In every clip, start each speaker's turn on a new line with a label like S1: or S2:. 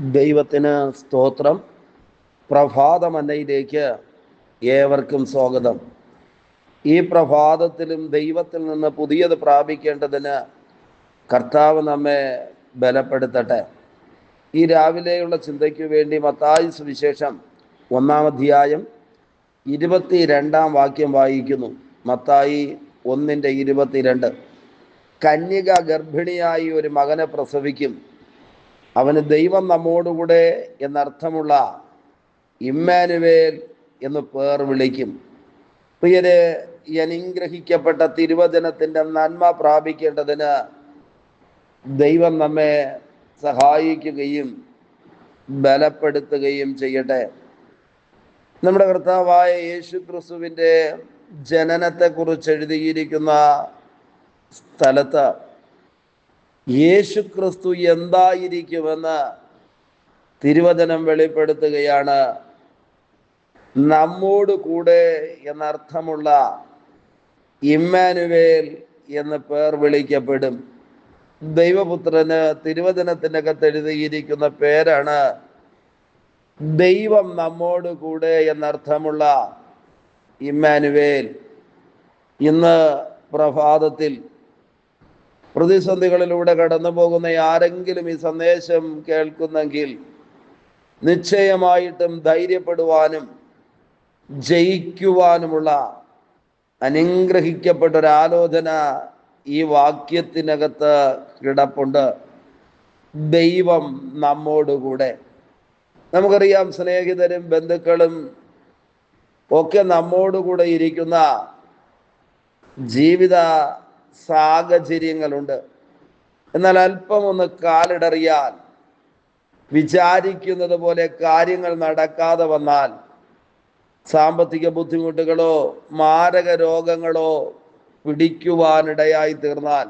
S1: ദൈവത്തിന് സ്തോത്രം. പ്രഭാതമന്നയിലേക്ക് ഏവർക്കും സ്വാഗതം. ഈ പ്രഭാതത്തിലും ദൈവത്തിൽ നിന്ന് പുതിയത് പ്രാപിക്കേണ്ടതിന് കർത്താവ് നമ്മെ ബലപ്പെടുത്തട്ടെ. ഈ രാവിലെയുള്ള ചിന്തയ്ക്ക് വേണ്ടി മത്തായി സുവിശേഷം ഒന്നാം അധ്യായം ഇരുപത്തി രണ്ടാം വാക്യം വായിക്കുന്നു. മത്തായി ഒന്നിന്റെ ഇരുപത്തിരണ്ട്. കന്യക ഗർഭിണിയായി ഒരു മകനെ പ്രസവിക്കും. അവന് ദൈവം നമ്മോടുകൂടെ എന്നർത്ഥമുള്ള ഇമ്മാനുവേൽ എന്ന് പേർ വിളിക്കും. പ്രിയരെ അനുഗ്രഹിക്കപ്പെട്ട തിരുവചനത്തിന്റെ നന്മ പ്രാപിക്കേണ്ടതിന് ദൈവം നമ്മെ സഹായിക്കുകയും ബലപ്പെടുത്തുകയും ചെയ്യട്ടെ. നമ്മുടെ കർത്താവായ യേശു ക്രിസ്തുവിന്റെ ജനനത്തെക്കുറിച്ച് എഴുതിയിരിക്കുന്ന സ്ഥലത്ത് യേശു ക്രിസ്തു എന്തായിരിക്കുമെന്ന് തിരുവചനം വെളിപ്പെടുത്തുകയാണ്. നമ്മോട് കൂടെ എന്നർത്ഥമുള്ള ഇമ്മാനുവേൽ എന്ന് പേർ വിളിക്കപ്പെടും. ദൈവപുത്രന് തിരുവചനത്തിനകത്ത് എഴുതിയിരിക്കുന്ന പേരാണ് ദൈവം നമ്മോട് കൂടെ എന്നർത്ഥമുള്ള ഇമ്മാനുവേൽ. ഇന്ന് പ്രഭാതത്തിൽ പ്രതിസന്ധികളിലൂടെ കടന്നു പോകുന്ന ആരെങ്കിലും ഈ സന്ദേശം കേൾക്കുന്നെങ്കിൽ നിശ്ചയമായിട്ടും ധൈര്യപ്പെടുവാനും ജയിക്കുവാനുമുള്ള അനുഗ്രഹിക്കപ്പെട്ട ആലോചന ഈ വാക്യത്തിനകത്ത് കിടപ്പുണ്ട്. ദൈവം നമ്മോടുകൂടെ. നമുക്കറിയാം സ്നേഹിതരും ബന്ധുക്കളും ഒക്കെ നമ്മോടുകൂടെ ഇരിക്കുന്ന ജീവിത സാഹചര്യങ്ങളുണ്ട്. എന്നാൽ അല്പം ഒന്ന് കാലിടറിയാൽ വിചാരിക്കുന്നത് പോലെ കാര്യങ്ങൾ നടക്കാതെ വന്നാൽ സാമ്പത്തിക ബുദ്ധിമുട്ടുകളോ മാരക രോഗങ്ങളോ പിടിക്കുവാനിടയായി തീർന്നാൽ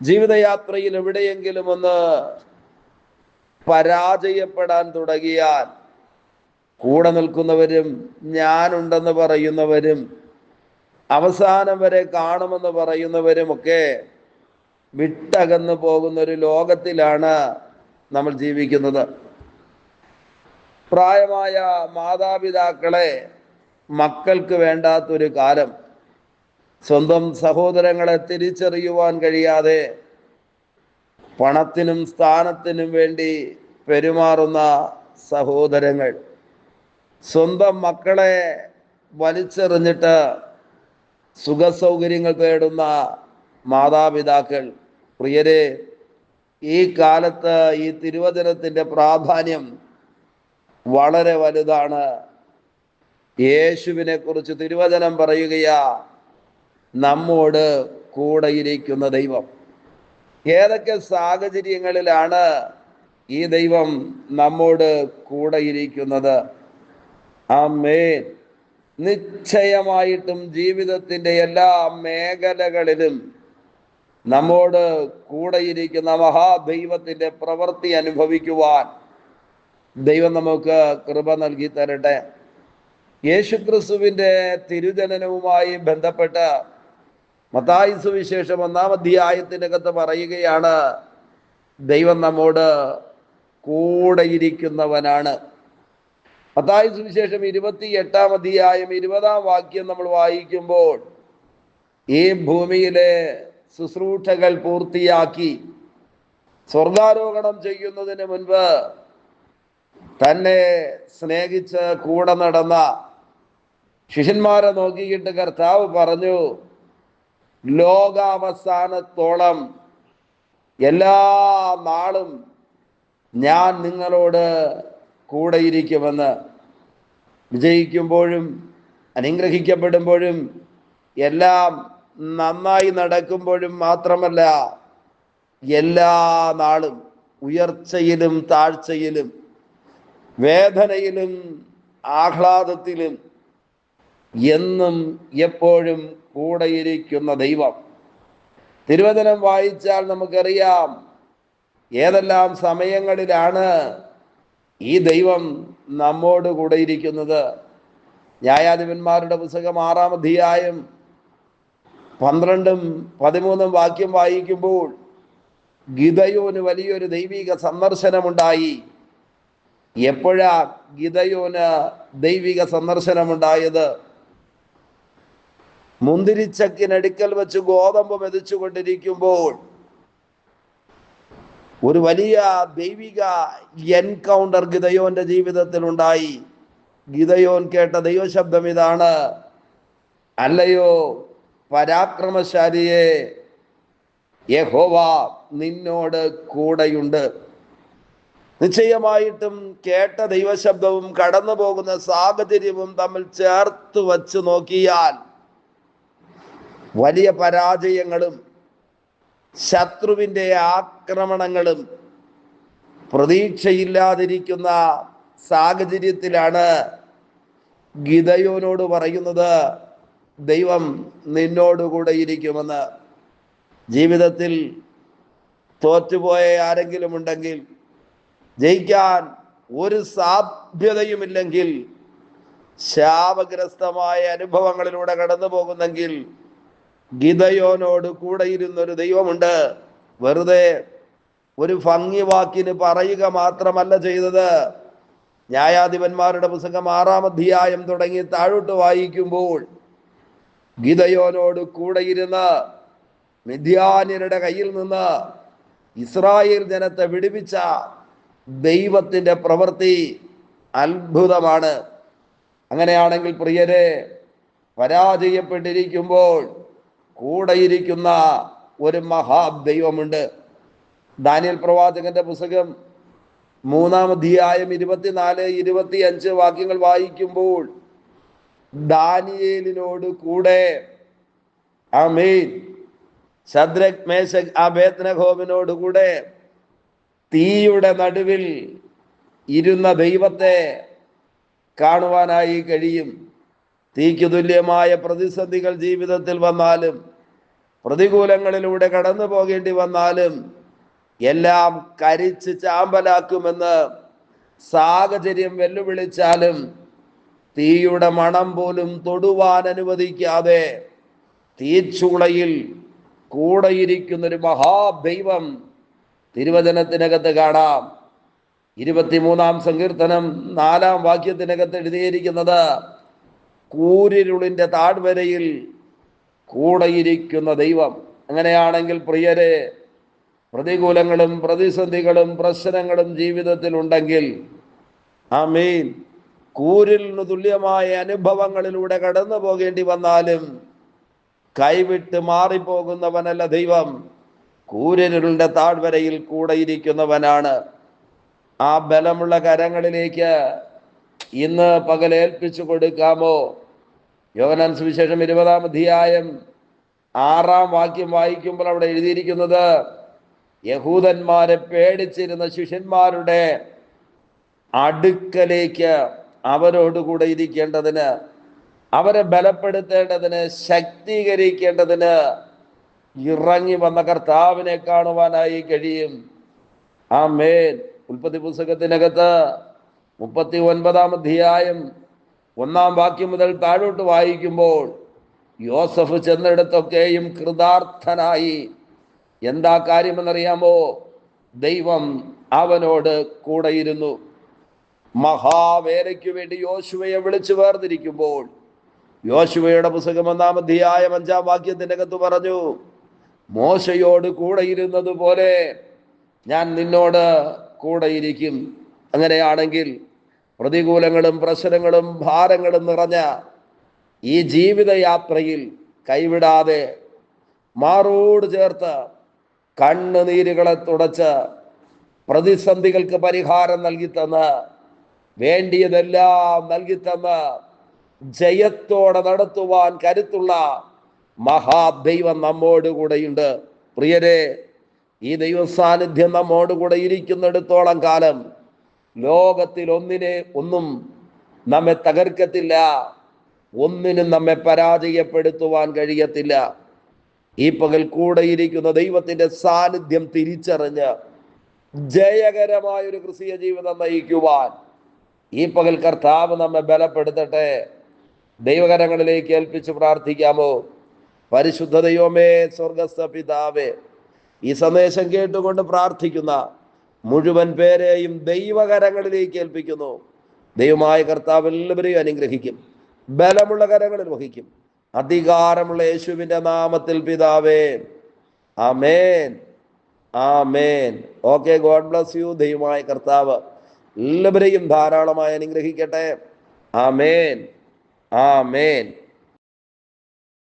S1: ജീവിതയാത്രയിൽ എവിടെയെങ്കിലും ഒന്ന് പരാജയപ്പെടാൻ തുടങ്ങിയാൽ കൂടെ നിൽക്കുന്നവരും ഞാനുണ്ടെന്ന് പറയുന്നവരും അവസാനം വരെ കാണുമെന്ന് പറയുന്നവരുമൊക്കെ വിട്ടകന്നു പോകുന്ന ഒരു ലോകത്തിലാണ് നമ്മൾ ജീവിക്കുന്നത്. പ്രായമായ മാതാപിതാക്കളെ മക്കൾക്ക് വേണ്ടാത്തൊരു കാലം. സ്വന്തം സഹോദരങ്ങളെ തിരിച്ചറിയുവാൻ കഴിയാതെ പണത്തിനും സ്ഥാനത്തിനും വേണ്ടി പെരുമാറുന്ന സഹോദരങ്ങൾ. സ്വന്തം മക്കളെ വലിച്ചെറിഞ്ഞിട്ട് സുഖസൗകര്യങ്ങൾ തേടുന്ന മാതാപിതാക്കൾ പ്രിയരെ ഈ കാലത്ത് ഈ തിരുവചനത്തിന്റെ പ്രാധാന്യം വളരെ വലുതാണ്. യേശുവിനെ കുറിച്ച് തിരുവചനം പറയുകയാ നമ്മോട് കൂടെയിരിക്കുന്ന ദൈവം. ഏതൊക്കെ സാഹചര്യങ്ങളിലാണ് ഈ ദൈവം നമ്മോട് കൂടെയിരിക്കുന്നത് ആ ആമേൻ. നിശ്ചയമായിട്ടും ജീവിതത്തിന്റെ എല്ലാ മേഖലകളിലും നമ്മോട് കൂടെയിരിക്കുന്ന മഹാദൈവത്തിന്റെ പ്രവൃത്തി അനുഭവിക്കുവാൻ ദൈവം നമുക്ക് കൃപ നൽകി തരട്ടെ. യേശുക്രിസ്തുവിന്റെ തിരുജനനവുമായി ബന്ധപ്പെട്ട് മത്തായി സുവിശേഷം ഒന്നാം അധ്യായത്തിനകത്ത് പറയുകയാണ് ദൈവം നമ്മോട് കൂടെയിരിക്കുന്നവനാണ്. മത്തായി സുവിശേഷം ഇരുപത്തി എട്ടാം അധ്യായം ഇരുപതാം വാക്യം നമ്മൾ വായിക്കുമ്പോൾ ഈ ഭൂമിയിലെ ശുശ്രൂഷകൾ പൂർത്തിയാക്കി സ്വർഗാരോഹണം ചെയ്യുന്നതിന് മുൻപ് തന്നെ സ്നേഹിച്ച് കൂടെ നടന്ന ശിഷ്യന്മാരെ നോക്കിയിട്ട് കർത്താവ് പറഞ്ഞു ലോകാവസാനത്തോളം എല്ലാ നാളും ഞാൻ നിങ്ങളോട് കൂടെ ഇരിക്കുമെന്ന് വിജയിക്കുമ്പോഴും അനുഗ്രഹിക്കപ്പെടുമ്പോഴും എല്ലാം നന്നായി നടക്കുമ്പോഴും മാത്രമല്ല എല്ലാ നാളും ഉയർച്ചയിലും താഴ്ചയിലും വേദനയിലും ആഹ്ലാദത്തിലും എന്നും എപ്പോഴും കൂടെയിരിക്കുന്ന ദൈവം. തിരുവചനം വായിച്ചാൽ നമുക്കറിയാം ഏതെല്ലാം സമയങ്ങളിലാണ് ഈ ദൈവം നമ്മോട് കൂടെ ഇരിക്കുന്നത് ന്യായാധിപന്മാരുടെ പുസ്തകം ആറാം അധ്യായം പന്ത്രണ്ടും പതിമൂന്നും വാക്യം വായിക്കുമ്പോൾ ഗിതയോന് വലിയൊരു ദൈവിക സന്ദർശനമുണ്ടായി. എപ്പോഴാ ഗിതയോന് ദൈവിക സന്ദർശനമുണ്ടായത്? മുന്തിരിച്ചക്കിനടുക്കൽ വെച്ച് ഗോതമ്പ് മെതിച്ചു കൊണ്ടിരിക്കുമ്പോൾ ഒരു വലിയ ദൈവിക എൻകൗണ്ടർ ഗിതയോന്റെ ജീവിതത്തിൽ ഉണ്ടായി. ഗിതയോൻ കേട്ട ദൈവശബ്ദം ഇതാണ്. അല്ലയോ പരാക്രമശാലിയെ യഹോവ നിന്നോട് കൂടെയുണ്ട്. നിശ്ചയമായിട്ടും കേട്ട ദൈവശബ്ദവും കടന്നു പോകുന്ന സാഹചര്യവും തമ്മിൽ ചേർത്ത് വച്ച് നോക്കിയാൽ വലിയ പരാജയങ്ങളും ശത്രുവിന്റെ ആക്രമണങ്ങളും പ്രതീക്ഷയില്ലാതിരിക്കുന്ന സാഹചര്യത്തിലാണ് ഗിതയോനോട് പറയുന്നത് ദൈവം നിന്നോടുകൂടെ ഇരിക്കുമെന്ന്. ജീവിതത്തിൽ തോറ്റുപോയ ആരെങ്കിലും ഉണ്ടെങ്കിൽ ജയിക്കാൻ ഒരു സാധ്യതയുമില്ലെങ്കിൽ ശാപഗ്രസ്തമായ അനുഭവങ്ങളിലൂടെ കടന്നു പോകുന്നെങ്കിൽ ഗിതയോനോട് കൂടെ ഇരുന്നൊരു ദൈവമുണ്ട്. വെറുതെ ഒരു ഭംഗി വാക്കിന് പറയുക മാത്രമല്ല ചെയ്തത്. ന്യായാധിപന്മാരുടെ പുസ്തകം ആറാം അധ്യായം തുടങ്ങി താഴോട്ട് വായിക്കുമ്പോൾ ഗിതയോനോട് കൂടെ ഇരുന്ന് മിഥ്യാന്യരുടെ കയ്യിൽ നിന്ന് ഇസ്രായേൽ ജനത്തെ വിടുവിച്ച ദൈവത്തിന്റെ പ്രവൃത്തി അത്ഭുതമാണ്. അങ്ങനെയാണെങ്കിൽ പ്രിയരെ പരാജയപ്പെട്ടിരിക്കുമ്പോൾ കൂടെയിരിക്കുന്ന ഒരു മഹാദൈവമുണ്ട് ദാനിയൽ പ്രവാചകന്റെ പുസ്തകം മൂന്നാം അധ്യായം ഇരുപത്തിനാല് ഇരുപത്തി അഞ്ച് വാക്യങ്ങൾ വായിക്കുമ്പോൾ ദാനിയേലിനോട് കൂടെ ആമേൻ. ശദ്രക് മേശക് അബേത്നഹോമിനോട് കൂടെ തീയുടെ നടുവിൽ ഇരുന്ന ദൈവത്തെ കാണുവാനായി കഴിയും. തീക്ക് തുല്യമായ പ്രതിസന്ധികൾ ജീവിതത്തിൽ വന്നാലും പ്രതികൂലങ്ങളിലൂടെ കടന്നു പോകേണ്ടി വന്നാലും എല്ലാം കരിച്ച് ചാമ്പലാക്കുമെന്ന് സാഹചര്യം വെല്ലുവിളിച്ചാലും തീയുടെ മണം പോലും തൊടുവാൻ അനുവദിക്കാതെ തീച്ചൂളയിൽ കൂടെയിരിക്കുന്ന ഒരു മഹാദൈവം തിരുവചനത്തിനകത്ത് കാണാം. ഇരുപത്തിമൂന്നാം സങ്കീർത്തനം നാലാം വാക്യത്തിനകത്ത് എഴുതിയിരിക്കുന്നത് കൂരിരുളിന്റെ താഴ്വരയിൽ കൂടെയിരിക്കുന്ന ദൈവം. അങ്ങനെയാണെങ്കിൽ പ്രിയരെ പ്രതികൂലങ്ങളും പ്രതിസന്ധികളും പ്രശ്നങ്ങളും ജീവിതത്തിൽ ഉണ്ടെങ്കിൽ ആ മീൻ കൂരിലിന് തുല്യമായ അനുഭവങ്ങളിലൂടെ കടന്നു പോകേണ്ടി വന്നാലും കൈവിട്ട് മാറിപ്പോകുന്നവനല്ല ദൈവം. കൂരിരുളിന്റെ താഴ്വരയിൽ കൂടെയിരിക്കുന്നവനാണ്. ആ ബലമുള്ള കരങ്ങളിലേക്ക് ഇന്ന് പകലേൽപ്പിച്ചു കൊടുക്കാമോ? യോഗനാൻ സുവിശേഷം ഇരുപതാം അധ്യായം ആറാം വാക്യം വായിക്കുമ്പോൾ അവിടെ എഴുതിയിരിക്കുന്നത് യഹൂദന്മാരെ പേടിച്ചിരുന്ന ശിഷ്യന്മാരുടെ അടുക്കലേക്ക് അവരോടുകൂടെ ഇരിക്കേണ്ടതിന് അവരെ ബലപ്പെടുത്തേണ്ടതിന് ശക്തീകരിക്കേണ്ടതിന് ഇറങ്ങി വന്ന കർത്താവിനെ കാണുവാനായി കഴിയും. ആ മേൻ ഉൽപ്പത്തി പുസ്തകത്തിനകത്ത് മുപ്പത്തി ഒൻപതാം അധ്യായം ഒന്നാം വാക്യം മുതൽ താഴോട്ട് വായിക്കുമ്പോൾ യോസഫ് ചെന്നിടത്തൊക്കെയും കൃതാർത്ഥനായി. എന്താ കാര്യമെന്നറിയാമോ? ദൈവം അവനോട് കൂടെയിരുന്നു. മഹാവേലയ്ക്ക് വേണ്ടി യോശുവയെ വിളിച്ചു വേർതിരിക്കുമ്പോൾ യോശുവയുടെ പുസ്തകം ഒന്നാം അധ്യായം അഞ്ചാം വാക്യത്തിന്റെ അകത്ത് പറഞ്ഞു മോശയോട് കൂടെയിരുന്നത് പോലെ ഞാൻ നിന്നോട് കൂടെയിരിക്കും. അങ്ങനെയാണെങ്കിൽ പ്രതികൂലങ്ങളും പ്രശ്നങ്ങളും ഭാരങ്ങളും നിറഞ്ഞ ഈ ജീവിതയാത്രയിൽ കൈവിടാതെ മാറോട് ചേർത്ത് കണ്ണുനീരുകളെ തുടച്ച് പ്രതിസന്ധികൾക്ക് പരിഹാരം നൽകിത്തന്ന് വേണ്ടിയതെല്ലാം നൽകിത്തന്ന് ജയത്തോടെ നടത്തുവാൻ കരുത്തുള്ള മഹാദൈവം നമ്മോട് കൂടെയുണ്ട്. പ്രിയരെ ഈ ദൈവസാന്നിധ്യം നമ്മോട് കൂടെ ഇരിക്കുന്നിടത്തോളം കാലം ലോകത്തിൽ ഒന്നിനെ ഒന്നും നമ്മെ തകർക്കത്തില്ല. ഒന്നിനും നമ്മെ പരാജയപ്പെടുത്തുവാൻ കഴിയത്തില്ല. ഈ പകൽ കൂടെ ഇരിക്കുന്ന ദൈവത്തിന്റെ സാന്നിധ്യം തിരിച്ചറിഞ്ഞ് ജയകരമായ ഒരു ക്രിസ്തീയ ജീവിതം നയിക്കുവാൻ ഈ പകൽ കർത്താവ് നമ്മെ ബലപ്പെടുത്തട്ടെ. ദൈവകരങ്ങളിലേക്ക് ഏൽപ്പിച്ച് പ്രാർത്ഥിക്കാമോ? പരിശുദ്ധ ദൈവമേ സ്വർഗസ്ഥ പിതാവേ ഈ സന്ദേശം കേട്ടുകൊണ്ട് പ്രാർത്ഥിക്കുന്ന മുഴുവൻ പേരെയും ദൈവകരങ്ങളിലേക്ക് ഏൽപ്പിക്കുന്നു. ദൈവമായ കർത്താവ് എല്ലാവരെയും അനുഗ്രഹിക്കും. ബലമുള്ള കരങ്ങളിൽ വഹിക്കും അധികാരമുള്ള യേശുവിന്റെ നാമത്തിൽ പിതാവേ. ആമേൻ. ആമേൻ. Okay God bless you. ദൈവമായ കർത്താവ് എല്ലാവരെയും ധാരാളമായി അനുഗ്രഹിക്കട്ടെ. ആമേൻ. ആമേൻ.